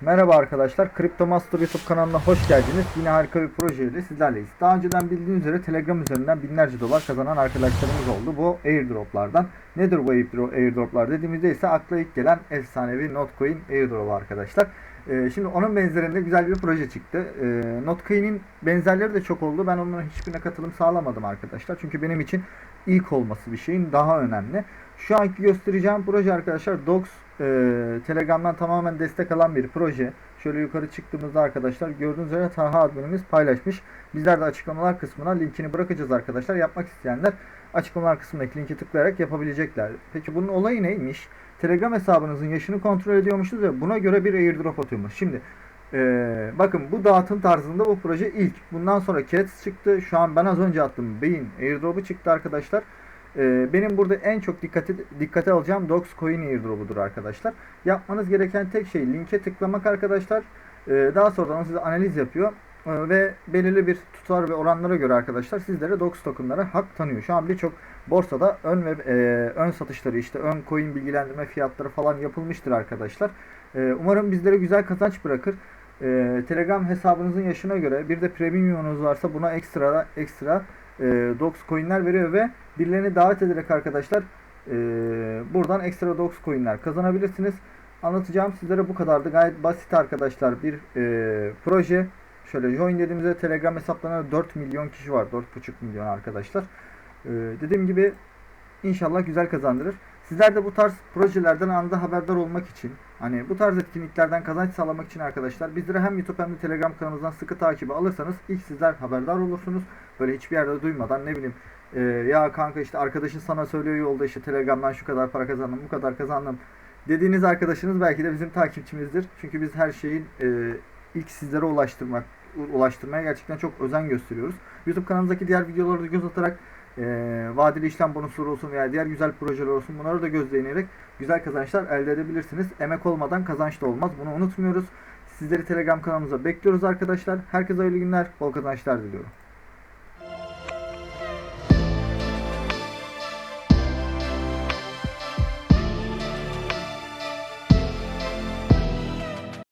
Merhaba arkadaşlar, Crypto Master YouTube kanalına hoş geldiniz. Yine harika bir projeyle sizlerleyiz. Daha önceden bildiğiniz üzere Telegram üzerinden binlerce dolar kazanan arkadaşlarımız oldu bu airdroplardan. Nedir bu airdro- airdroplar dediğimizde ise akla ilk gelen efsanevi Notcoin airdrop arkadaşlar. Ee, şimdi onun benzerinde güzel bir proje çıktı. Ee, Notcoin'in benzerleri de çok oldu. Ben onların hiçbirine katılım sağlamadım arkadaşlar. Çünkü benim için ilk olması bir şeyin daha önemli. Şu anki göstereceğim proje arkadaşlar Docs e, Telegram'dan tamamen destek alan bir proje. Şöyle yukarı çıktığımızda arkadaşlar gördüğünüz üzere Taha adminimiz paylaşmış. Bizler de açıklamalar kısmına linkini bırakacağız arkadaşlar. Yapmak isteyenler açıklamalar kısmındaki linki tıklayarak yapabilecekler. Peki bunun olayı neymiş? Telegram hesabınızın yaşını kontrol ediyormuşuz ve buna göre bir airdrop atıyormuş. Şimdi ee, bakın bu dağıtım tarzında bu proje ilk. Bundan sonra Cats çıktı. Şu an ben az önce attım. Beyin airdrop'u çıktı arkadaşlar. Ee, benim burada en çok dikkate, dikkate alacağım Dogecoin airdrop'udur arkadaşlar. Yapmanız gereken tek şey linke tıklamak arkadaşlar. Ee, daha sonradan size analiz yapıyor. Ee, ve belirli bir tutar ve oranlara göre arkadaşlar sizlere Dox tokenlara hak tanıyor. Şu an birçok borsada ön ve e, ön satışları işte ön coin bilgilendirme fiyatları falan yapılmıştır arkadaşlar. Ee, umarım bizlere güzel kazanç bırakır. Ee, Telegram hesabınızın yaşına göre bir de premiumunuz varsa buna ekstra ekstra e, Dox coinler veriyor ve birilerini davet ederek arkadaşlar e, buradan ekstra Dox coinler kazanabilirsiniz. Anlatacağım sizlere bu kadardı. Gayet basit arkadaşlar bir e, proje. Şöyle join dediğimizde Telegram hesaplarında 4 milyon kişi var. 4,5 milyon arkadaşlar. E, dediğim gibi inşallah güzel kazandırır. Sizler de bu tarz projelerden anında haberdar olmak için, hani bu tarz etkinliklerden kazanç sağlamak için arkadaşlar bizlere hem YouTube hem de Telegram kanalımızdan sıkı takibi alırsanız ilk sizler haberdar olursunuz. Böyle hiçbir yerde duymadan ne bileyim e, ya kanka işte arkadaşın sana söylüyor yolda işte Telegram'dan şu kadar para kazandım, bu kadar kazandım dediğiniz arkadaşınız belki de bizim takipçimizdir. Çünkü biz her şeyin e, ilk sizlere ulaştırmak ulaştırmaya gerçekten çok özen gösteriyoruz. YouTube kanalımızdaki diğer videoları da göz atarak e, vadeli işlem bonusları olsun veya diğer güzel projeler olsun bunları da gözleyerek güzel kazançlar elde edebilirsiniz. Emek olmadan kazanç da olmaz. Bunu unutmuyoruz. Sizleri Telegram kanalımıza bekliyoruz arkadaşlar. Herkese hayırlı günler, bol kazançlar diliyorum.